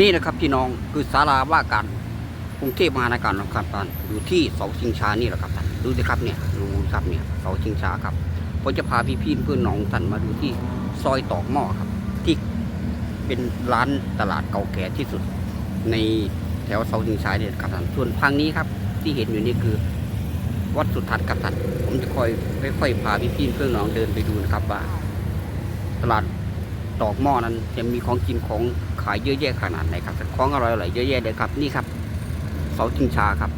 นี่นะครับพี่น้องคือศาลาว่าการกรุงเทพมหานครนะครับท่านอยู่ที่เสาชิงช้านี่แหละครับท่านดูสิครับเนี่ยดูครับเนี่ยเสาชิงช้าครับผมจะพาพี่พี่เพื่อนน้องท่านมาดูที่ซอยตอกหม้อครับ ที่เป็นร้านตลาดเก่าแก่ที่สุด ในแถวเสาชิงช้าเนี่ยครับท่านส่วนทางนี้ครับที่เห็นอยู่นี่คือ วัดสุทัศน์ครับท่านผมจะคอยค่อยๆพาพี่พี่เพื่อนน้องเดินไปดูนะครับว่า ตลาดตอกหม้อนั้นจะมีของกินของายเยอะแยะขนาดไหนครับของอร่อยๆเยอะแยะเลยครับนี่ครับเสาชิงชาครับ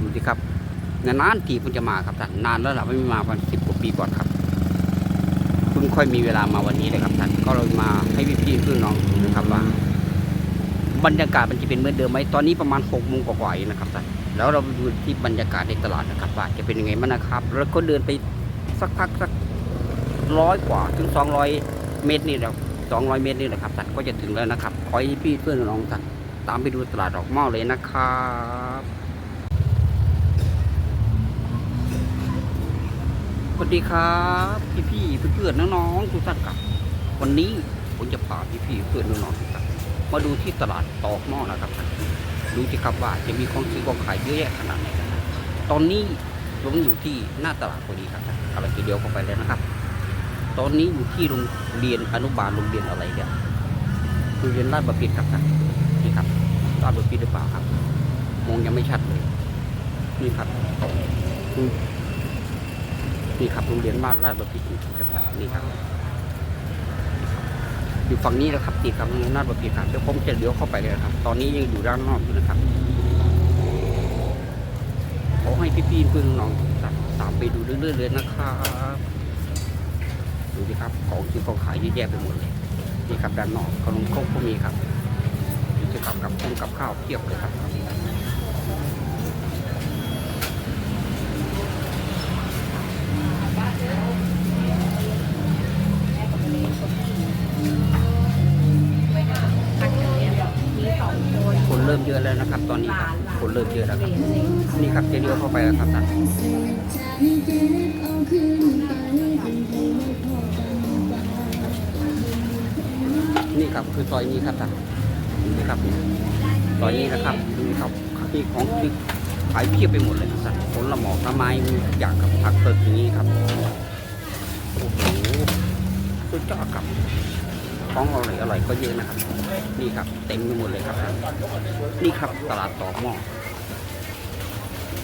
ดูสิครับนานๆทีคุณจะมาครับท่านนานแล้วล่ะไม่มาประมาณสิบกว่าปีก่อนครับเพิ่งค่อยมีเวลามาวันนี้เลยครับท่านก็เลยมาให้พี่ๆเพื่อนน้องนะครับว่า บรรยากาศมันจะเป็นเหมือนเดิมไหมตอนนี้ประมาณหกโมงกว่าๆนะครับท่านแล้วเราดูที่บรรยากาศในตลาดนะครับว่าจะเป็นยังไงบ้างนะครับ แล้วก็เดินไปสักพักสักร้อยกว่าถึงสองร้อยเมตรนี่แล้ว 200 เมตรนี่แหละครับสัตว์ก็จะถึงแล้วนะครับขอให้พี่เพื่อนน้องสัตว์ตามไปดูตลาดดอกม้อเลยนะครับสวัสดีครับพี่พี่เพื่อนๆน้องๆทุกท่านครับ วันนี้ผมจะพาพี่พี่เพื่อนน้องๆทุกท่านมาดูที่ตลาดตอกหม้อนะครับดูสิครับว่าจะมีของซื้อของขายเยอะแยะขนาดไหนตอนนี้ผมอยู่ที่หน้าตลาดพอดีครับอะไรทีเดียวเข้าไปเลยนะครับ ตอนนี้อยู่ที่โรงเรียนอนุบาลโรงเรียนอะไรเนี่ยโรงเรียนราชบัณฑิตครับท่านนี่ครับราชบัณฑิตหรือเปล่าครับ มองยังไม่ชัดเลย นี่ครับนี่ครับโรงเรียนบ้านราชบัณฑิตครับนนี่ครับ อยู่ฝั่งนี้นะครับติดกับหน้าบพิการเดี๋ยวผมจะเลี้ยวเข้าไปเลยนะครับ ตอนนี้ยังอยู่ด้านนอกอยู่นะครับขอให้พี่ๆเพื่อนน้องตามไปดูเรื่อยๆเลยนะครับ ดูสิครับของที่เขาขายเยอะแยะไปหมดเลยนี่ครับด้านนอกขนมครกก็มีครับดูสิครับกับข้าวกับข้าวเพียบเลยครับคนเริ่มเยอะแล้วนะครับ ตอนนี้ครับคนเริ่มเยอะแล้วครับนี่ครับจะเลี้ยวเข้าไปแล้วครับท่าน ครับ คือซอยนี้ครับท่านนี่ครับซอยนี้นะครับดูครับมีของที่ขายเพียบไปหมดเลยครับท่านผลละหมอกละไม้มีทุกอย่างครับผักสดอย่างนี้ครับโอ้โหสุดยอดครับของอร่อยอร่อยก็เยอะนะครับ นี่ครับ เต็มไปหมดเลยครับ นี่ครับตลาดต่อหม้อ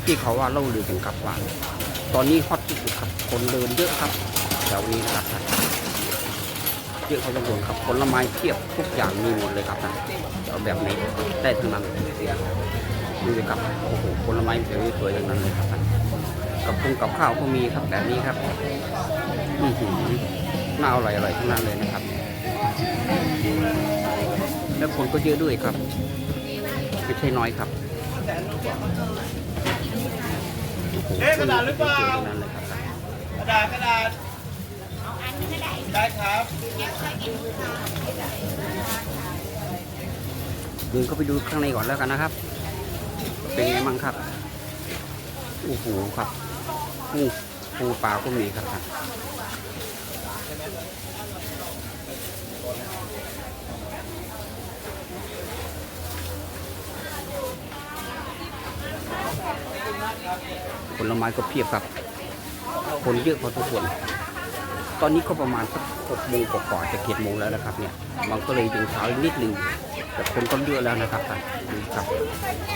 ที่เขาว่าเล่าลือกันครับว่าตอนนี้ฮอตที่สุดครับ คนเดินเยอะครับแถวนี้นะครับท่าน เยอะเขาจะรวมครับผลไม้เทียบทุกอย่างมีหมดเลยครับท่านเอาแบบไหนได้ทั้งนั้นดูเลยครับโอ้โหผลไม้สวยๆทั้งนั้นเลยครับท่านกับพุงกับข้าวก็มีครับแบบนี้ครับอือหือน่าอร่อยๆทั้งนั้นเลยนะครับ แล้วคนก็เยอะด้วยครับไม่ใช่น้อยครับเอ๊ะกระดาษหรือเปล่านั่นเลยครับกระดาษกระดาษ ได้ครับเดินเข้าไปดูข้างในก่อนแล้วกันนะครับ เป็นไงบ้างครับโอ้โหครับปูปูปลาก็มีครับผลไม้ก็เพียบครับ คนเยอะพอทุกคน ตอนนี้ก็ประมาณสักหกโมงกว่าๆจะเจ็ดโมงแล้วนะครับเนี่ยมันก็เลยยังเช้านิดนึงแต่คนก็เยอะแล้วนะครับท่านนี่ครับ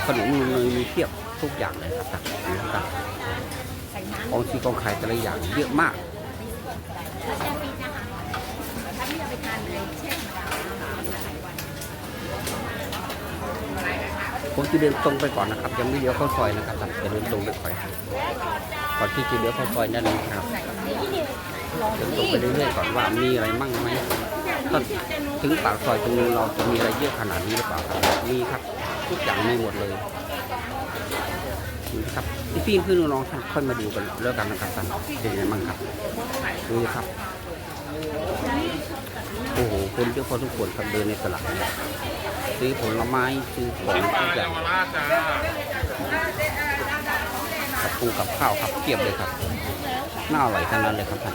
ขนมนเนยมีเพียบทุกอย่างเลยครับท่านนี่ครับของที่กองขายแต่ละอย่างเยอะมากผมจะเดินตรงไปก่อนนะครับ ยังไม่เลี้ยวเข้าซอยนะครับจะเดินตรงไปก่อน ก่อนที่จะเลี้ยวเข้าซอยนั่นเองครับเดินตรงไปเรื่อยๆก่อนว่ามีอะไรมั่งไหมถ้าถึงปากซอยตรงนี้นเราจะมีอะไรเยอะขนาดนี้หรือเปล่าครับมีครับทุกอย่างมีหมดเลยนี่ครับพี่พี่เพื่อนน้องๆท่านค่อยมาดูกันแล้วกันนะครับท่านเป็นยังไงบ้างครับดูครับโอ้โหคนเยอะพอทุกคนครับเดินในตลาดเนี่ยซื้อผลไม้ซื้อของทุกอย่าง ปูกับข้าวครับเทียบเลยครับน่าอร่อยทั้งนั้นเลยครับท่าน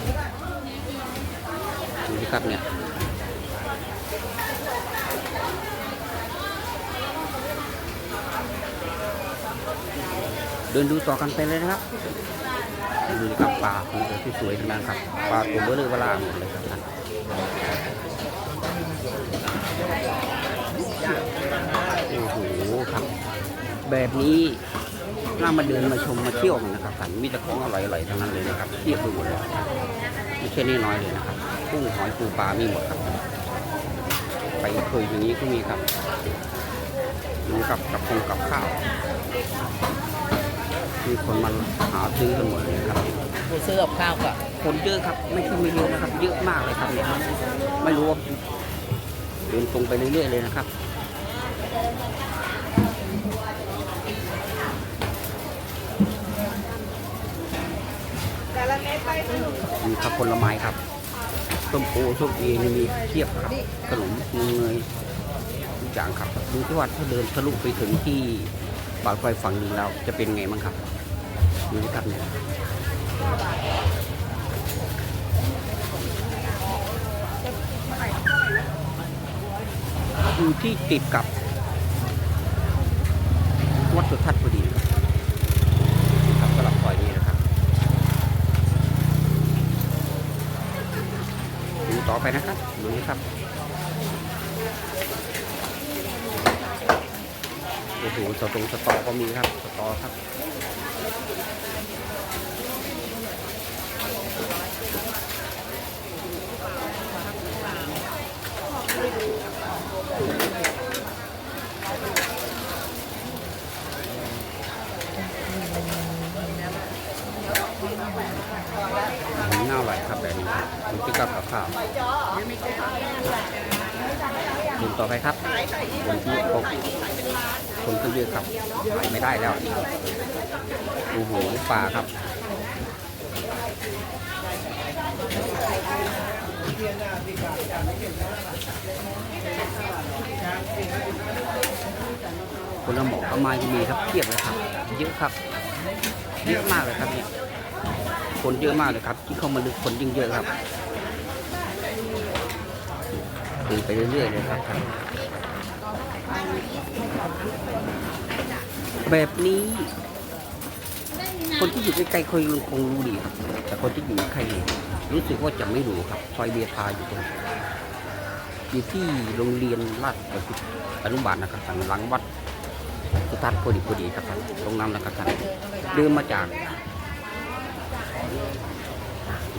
ดูสิครับเนี่ยเดินดูต่อกันไปเลยนะครับดูครับปลาขออที่สวยทั้งนั้นครับปลาตัวเบลเลอร์วลาหมดเลยครับท่านโอ้โหครับ แบบนี้ น่ามาเดินมาชมมาเที่ยวกันนะครับท่านมีแต่ของอร่อยๆทั้งนั้นเลยนะครับเทียบไปหมดเลยไม่ใช่น้อยๆเลยนะครับกุ้งหอยปูปลามีหมดครับ ไปเคยอย่างนี้ก็มีครับดูกับกับคงกับข้าวมีคนมาหาซื้อกันหมดเลยครับกูซื้อกับข้าวก่อนคนเยอะครับ ไม่ใช่ไม่เยอะนะครับ เยอะมากเลยครับเนี่ยไม่รู้ว่าเดินตรงไปเรื่อยๆเลยนะครับ แต่ละเมีครับผลไม้ครับส้มโอส้มเอนี่มีเทียบครับขนมเนยทุกอย่างครับดูที่ว่าถ้าเดินทะลุไปถึงที่ปากไฟฝั่งหนึ่งแล้วจะเป็นไงบ้างครับดูสิครับเนี่ยอยู่ที่ติดกับวัดสุทัศน์พอดีนะครับครับสำหรับซอยนี้นะครับ ดูต่อ ไปนะครับดูนะครับโอ้โหสตรงสตอก็มีครับสตอครับ น่าอร่อยครับแบบนี้มันที่กับกับข้าวดูต่อไปครับคนที่พบคนก็เยอะครับไปไม่ได้แล้วโอ้โหปลาครับคนละหมอกประมาณจะมีครับเทียบเลยครับ เยอะครับ เยอะมากเลยครับเนี่ย คนเยอะมากเลยครับ ที่เข้ามาลึกคนยิ่งเยอะครับดูไปเรื่อยๆเลยครับแบบนี้ คนที่อยู่ใกล้ๆคงคงรู้ดีครับ แต่คนที่อยู่ใกล้รู้สึกว่าจะไม่รู้ครับซอยเบียร์ทาอยู่ตรงอยู่ที่โรงเรียนราชประสิทธิ์อนุบาลนะครับหลังวัดสุทัศน์พอดีพอดีครับตรงนั้นนะครับเดินมาจาก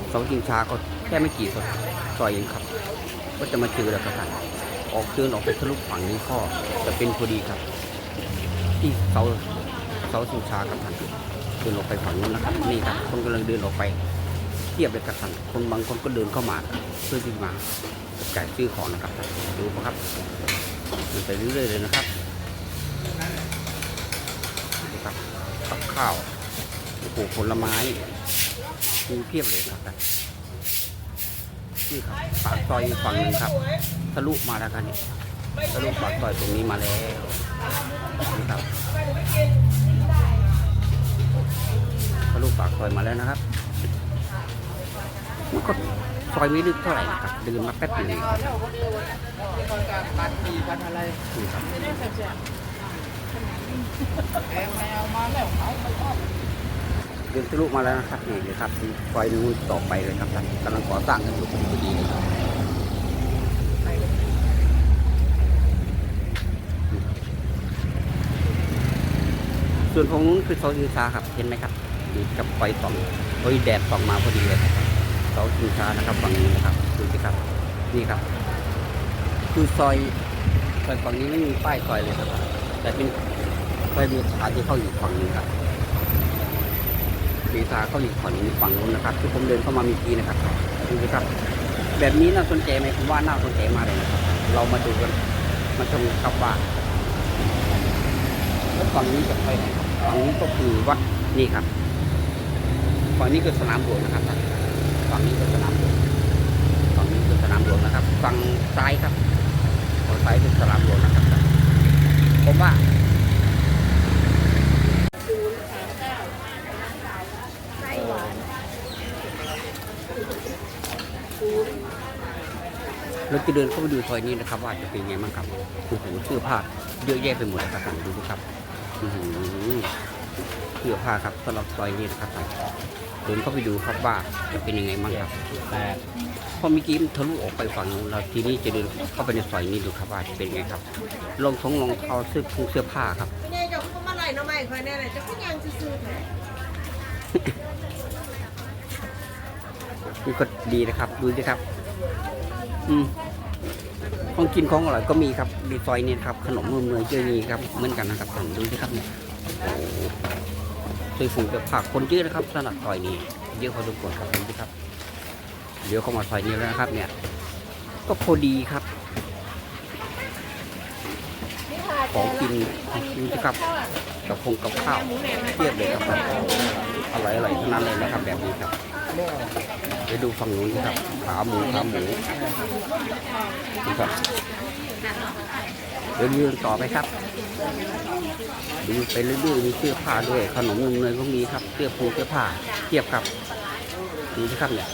เสาจิงชาก็แค่ไม่กี่ซอยเองครับ ก็จะมาเจอแล้วครับท่านออกเดินออกไปทะลุฝั่งนี้ข้อจะเป็นพอดีครับ ที่เสาเสาสิงชาครับท่านเดินออกไปฝั่งนู้นนะครับนี่ครับคนกำลังเดินออกไปเทียบเลยครับท่านคนบางคนก็เดินเข้ามาเพื่อที่มาจ่ายซื้อของนะครับดูนะครับเดินไปเรื่อยๆเลยนะครับดูครับข้าวโอ้โหผลไม้ มีเพียบเลยครับนนี่ครับปากซอยฝั่งหนึ่งครับทะลุมาแล้วครับนี่ทะลุปากซอยตรงนี้มาแล้วนี่ครับทะลุปากซอยมาแล้วนะครับมันก็ซอยไม่ลึกเท่าไหร่นะครับเดินมาแป๊บเดียวเองครับปัดปีปัดอะไรนี่ครับแอมแมวมาแล้วเขาไปทอดเดินทะลุมาแล้วนะครับนี่เลยครับซอยนู้นต่อไปเลยครับท่านกำลังก่อสร้างกันอยู่พอดีเลยครับส่วนของนู้นคือเสาชิงช้าครับเห็นไหมครับนี่กับไฟส่องโอ้ยแดดส่องมาพอดีเลยครับเสาชิงช้านะครับฝั่งนี้นะครับดูสิครับนี่ครับ คือซอยซอยฝั่งนี้ไม่มีป้ายซอยเลยครับแต่เป็นซอยมีสถานที่เข้าอยู่ฝั่งนี้ครับ รษะเข้าอยู่ฝั่งนี้ฝั่งนู้นนะครับที่ผมเดินเข้ามามีทีนะครับดูสิครับ แบบนี้น่าสนใจไหมผมว่าน่าสนใจมากเลยนะครับเรามาดูกันมาชมกันครับว่าแล้วฝั่งนี้จะไปไหนฝั่งนี้ก็คือวัดนี่ครับฝั่งนี้คือสนามหลวงนะครับฝั่งนี้คือสนามหลวงฝั่งนี้คือสนามหลวงนะครับฝั่งซ้ายครับฝั่งซ้ายคือสนามหลวงนะครับผมว่า เดินเข้าไปดูซอยนี้นะครับ ว่าจะเป็นไงบ้างครับโอ้โหเสื้อผ้าเยอะแยะไปหมดเลยครับท่านดูครับอื้อหือสื้อผ้าครับสำหรับซอยนี้นะครับเดินเข้าไปดูครับว่าจะเป็นยังไงบ้างครับแต่พอเมื่อกี้มันทะลุออกไปฝั่งนู้นแล้วทีนี้จะเดินเข้าไปในซอยนี้ดูครับว่าจะเป็นยังไงครับรองท้องรองเท้าเสื้อผงเสื้อผ้าครับไม่ได้จะพูดมาไหลน้องใหม่คอยแน่เลยจะพูดยังซื่อๆแท้นี่ก็ดีนะครับ ดูสิครับ อืม ของกินของอร่อยก็มีครับในซอยนี้ครับขนมนมเนยเจอมีครับเหมือนกันนะครับท่านดูสิครับเนี่ยโอ้โหซอยฝูงกับผักคนเยอะนะครับสำหรับซอยนี้เยอะพอสมควรครับดูสิครับเดี๋ยวเข้ามาซอยนี้แล้วนะครับ เนี่ย ก็พอดีครับของกินดูสิครับกับพงกับข้าวเทียบเลยครับอร่อยอร่อยๆทั้งนั้นเลยนะครับ แบบนี้ครับ ไปดูฝั่งนู้นนะครับ ขาหมูขาหมูนี่ครับเดินยืนต่อไปครับดูไปเรื่อยๆมีเสื้อผ้าด้วย ขนมนมเนยก็มีครับเสื้อผูเสื้อผ้าเทียบครับดูสิครับเนี่ย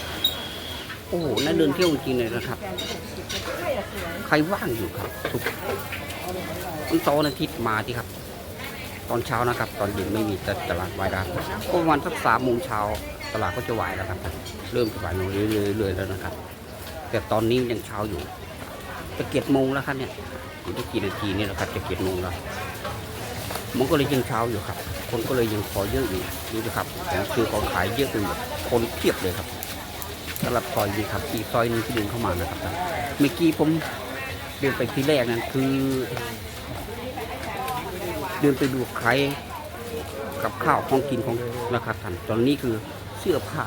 โอ้โหน่าเดินเที่ยวจริงเลยนะครับ ใครว่างอยู่ครับทุกวันเสาร์วันอาทิตย์มาที่ครับ ตอนเช้านะครับ ตอนเย็นไม่มีตลาดวายร้านก็ประมาณสักสามโมงเช้า ตลาดก็จะวายแล้วครับ เริ่มจะวายลงเรื่อยๆแล้วนะครับ แต่ตอนนี้ยังเช้าอยู่จะเกียรโมงแล้วครับเนี่ยอีกไม่กี่นาทีนี่แหละครับจะเกียรโมงแล้วมันก็เลยยังเช้าอยู่ครับ คนก็เลยยังขอเยอะอยู่ดูนะครับของซื้อของขายเยอะไปหมดคนเพียบเลยครับสำหรับซอยนี้ครับอีซอยหนึงที่เดินเข้ามานะครับเมื่อกี้ผมเดินไปที่แรกนั้นคือ เดินไปดูใครกับข้าวของกินของนะครับท่านตอนนี้คือ เสื้อผ้า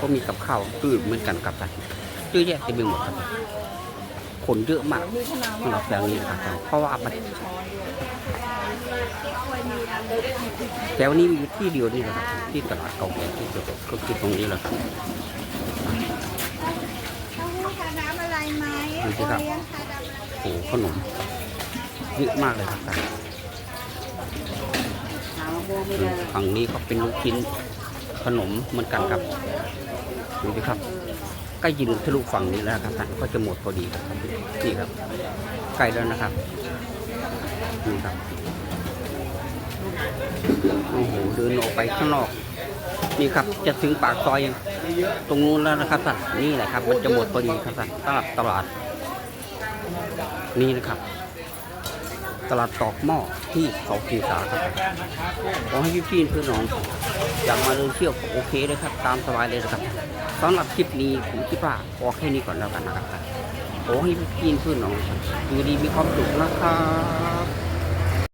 ก็มีกับข้าวตื้เหมือนกันครับท่านเยอะแยะเต็มไปหมดครับท่านคนเยอะมากสำหรับแบบนี้ครับเพราะว่ามันแถวนี้มีอยู่ที่เดียวนี่แหละครับที่ตลาดเก่าแก่ที่สุดก็คือตรงนี้แหละครับดูสิครับโอ้หขนมเยอะมากเลยครับฝั่งนี้ก็เป็นลูกชิ้น ขนมเหมือนกันครับดูสิครับใกล้ยินทะลุฝั่งนี้แล้วครับท่านก็จะหมดพอดีครับนี่ครับใกล้แล้วนะครับนี่ครับโอ้โหเดินออกไปข้างนอกนี่ครับจะถึงปากซอยตรงนู้นแล้วนะครับท่านนี่แหละครับ มันจะหมดพอดีครับท่านตลาดตลาด นี่นะครับ ตลาดตอกหม้อที่เขากีสาครับขอให้พี่พี่เพื่อนน้องอยากมาเดินเที่ยวก็โอเคเลยครับ ตามสบายเลยนะครับสำหรับคลิปนี้ผมคิดว่าพอแค่นี้ก่อนแล้วกันนะครับขอให้พี่พี่เพื่อนน้องอยู่ดีมีความสุขนะครับ